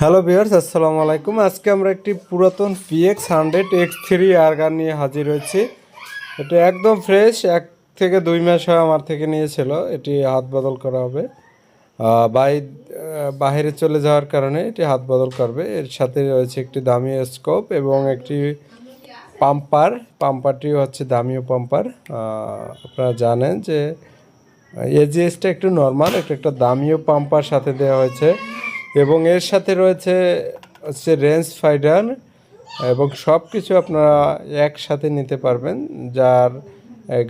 Hello viewers আসসালামু আলাইকুম আজকে আমরা একটি পুরাতন PX hundred X three air gun নিয়ে হাজির হয়েছি। এটা একদম ফ্রেশ এক থেকে দুই মাস হয় আমার থেকে নিয়েছিল। এটি হাত বদল করা হবে। বাই বাইরে চলে যাওয়ার কারণে এটি হাত বদল করবে। এর সাথে রয়েছে একটি দামি স্কোপ এবং একটি পাম্পার পাম্পারটি হচ্ছে দামিও পাম্পার আপনারা জানেন যে এজিএসটা একটু নর্মাল একটা একটা দামিও পাম্পার সাথে দেওয়া হয়েছে। এবং এর সাথে রয়েছে হচ্ছে রেঞ্জ ফাইডার এবং সব কিছু আপনারা একসাথে নিতে পারবেন, যার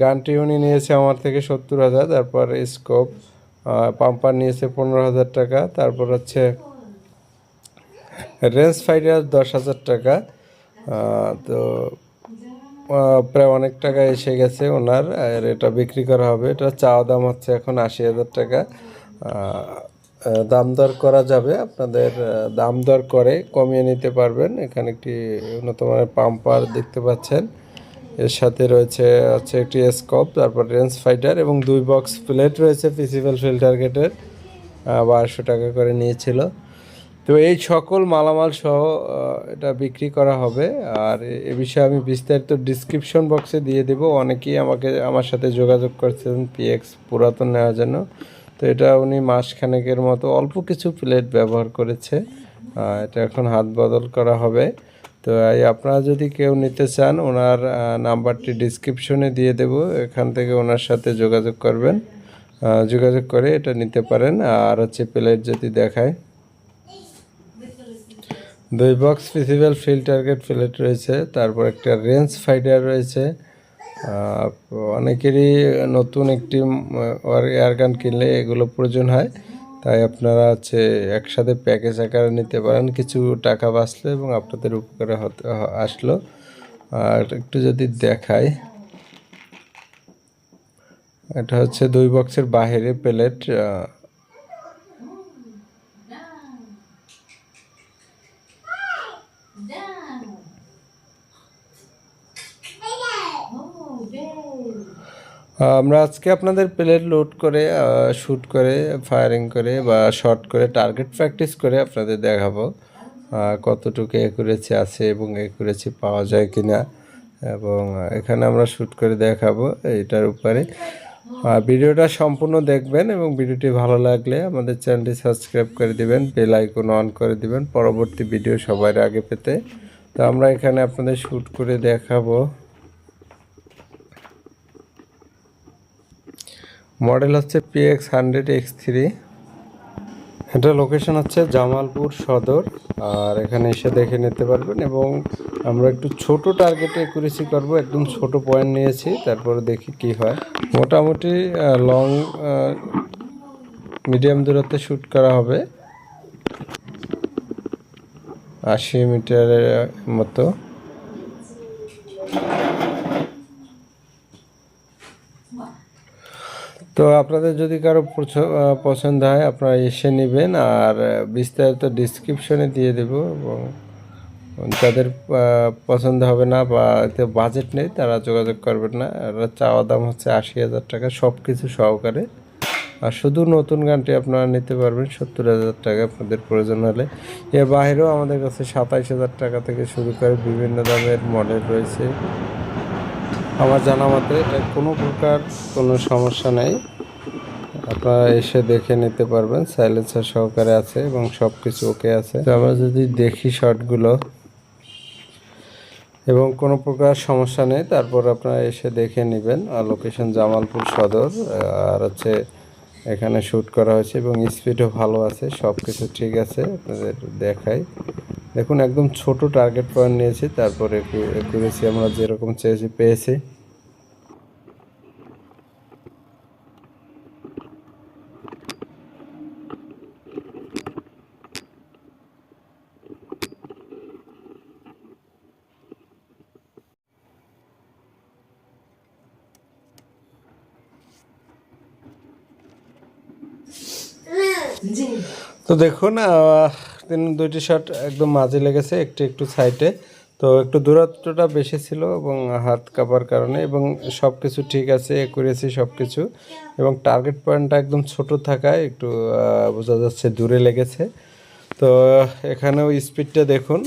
গানটি উনি নিয়েছে আমার থেকে সত্তর হাজার, তারপর স্কোপ পাম্পার নিয়েছে পনেরো হাজার টাকা, তারপর হচ্ছে রেঞ্জ ফাইডার দশ হাজার টাকা তো প্রায় অনেক টাকা এসে গেছে ওনার, আর এটা বিক্রি করা হবে। এটা চাওয়া দাম হচ্ছে এখন আশি হাজার টাকা দাম দর করা যাবে। আপনাদের দাম দর করে কমিয়ে নিতে পারবেন। এখানে একটি উন্নত মানের পাম্পার দেখতে পাচ্ছেন। এর সাথে রয়েছে হচ্ছে একটি স্কোপ তারপর রেঞ্জ ফাইটার এবং দুই বক্স প্লেট রয়েছে ফিজিক্যাল ফিল্টার গেটের। বারোশো টাকা করে নিয়েছিল। তো এই সকল মালামাল সহ এটা বিক্রি করা হবে। আর এ বিষয়ে আমি বিস্তারিত ডিসক্রিপশন বক্সে দিয়ে দেব। অনেকেই আমাকে, আমার সাথে যোগাযোগ করছেন পিএক্স পুরাতন নেওয়ার জন্য। তো এটা উনি মাসখানেকের মতো অল্প কিছু প্লেট ব্যবহার করেছে। এটা এখন হাত বদল করা হবে। তো এই আপনারা যদি কেউ নিতে চান, ওনার নাম্বারটি ডিসক্রিপশনে দিয়ে দেব। এখান থেকে ওনার সাথে যোগাযোগ করবেন। যোগাযোগ করে এটা নিতে পারেন। আর হচ্ছে প্লেট যদি দেখায়। দুই box physical field target plate রয়েছে। তারপর একটা রেঞ্জ ফাইটার রয়েছে। অনেকেরই নতুন একটি এয়ারগান কিনলে এগুলো প্রয়োজন হয়। তাই আপনারা হচ্ছে একসাথে প্যাকেজ আকারে নিতে পারেন। কিছু টাকা বাঁচলো এবং আপনাদের উপকারে আসলো। আর একটু যদি দেখায় এটা হচ্ছে দুই বক্সের বাইরে প্লেট আমরা আজকে আপনাদের প্লেট লোড করে শ্যুট করে ফায়ারিং করে বা শর্ট করে টার্গেট প্র্যাকটিস করে আপনাদের দেখাবো কতটুকু একুরেছি আছে এবং একুরেছি পাওয়া যায় কিনা। এবং এখানে আমরা শ্যুট করে দেখাবো এটার উপরে। ভিডিওটা সম্পূর্ণ দেখবেন এবং ভিডিওটি ভালো লাগলে আমাদের চ্যানেলটি সাবস্ক্রাইব করে দিবেন বেল আইকন অন করে দিবেন, পরবর্তী ভিডিও সবার আগে পেতে। তো আমরা এখানে আপনাদের শ্যুট করে দেখাবো। মডেল হচ্ছে পিএক্স হান্ড্রেড এক্স থ্রি এটা লোকেশন হচ্ছে জামালপুর সদর। আর এখানে এসে দেখে নিতে পারবেন এবং আমরা একটু ছোট টার্গেটে একুরেসি করব। একদম ছোট পয়েন্ট নিয়েছি, তারপরে দেখি কি হয়। মোটামুটি লং মিডিয়াম দূরত্বে শ্যুট করা হবে। আশি মিটারের মতো। তো আপনাদের যদি কারও পছ- পছন্দ হয়, আপনারা এসে নেবেন আর বিস্তারিত ডিসক্রিপশনে দিয়ে দেব এবং যাদের পছন্দ হবে না বা এতে বাজেট নেই, তারা যোগাযোগ করবেন না। চাওয়া দাম হচ্ছে আশি হাজার টাকা সব কিছু সহকারে। আর শুধু নতুন গানটি আপনারা নিতে পারবেন, সত্তর হাজার টাকা আপনাদের প্রয়োজন হলে। এর বাইরেও আমাদের কাছে সাতাইশ হাজার টাকা থেকে শুরু করে বিভিন্ন দামের মডেল রয়েছে। আমার জানা মতে কোনো প্রকার কোনো সমস্যা নেই। আপনারা এসে দেখে নিতে পারবেন সাইলেন্সার সহকারে আছে এবং সব কিছু ওকে আছে আমরা যদি দেখি শর্টগুলো এবং কোনো প্রকার সমস্যা নেই, তারপর আপনারা এসে দেখে নেবেন। আর লোকেশন জামালপুর সদর, আর হচ্ছে এখানে শ্যুট করা হয়েছে এবং স্পিডও ভালো আছে সব কিছু ঠিক আছে, আপনাদের দেখাই। দেখুন একদম ছোট টার্গেট পয়েন্ট নিয়েছি তারপরে একুরেসি আমরা যেরকম চেয়েছি পেয়েছি। তো দেখুন তিন দুইটি শার্ট একদম মাঝে লেগেছে, একটু একটু সাইডে তো একটু দূরত্বটা বেশি ছিল এবং হাত কাপার কারণে এবং সব কিছু ঠিক আছে করেছি সব কিছু এবং টার্গেট পয়েন্টটা একদম ছোট থাকায় একটু বোঝা যাচ্ছে দূরে লেগেছে। তো এখানেও স্পিডটা দেখুন।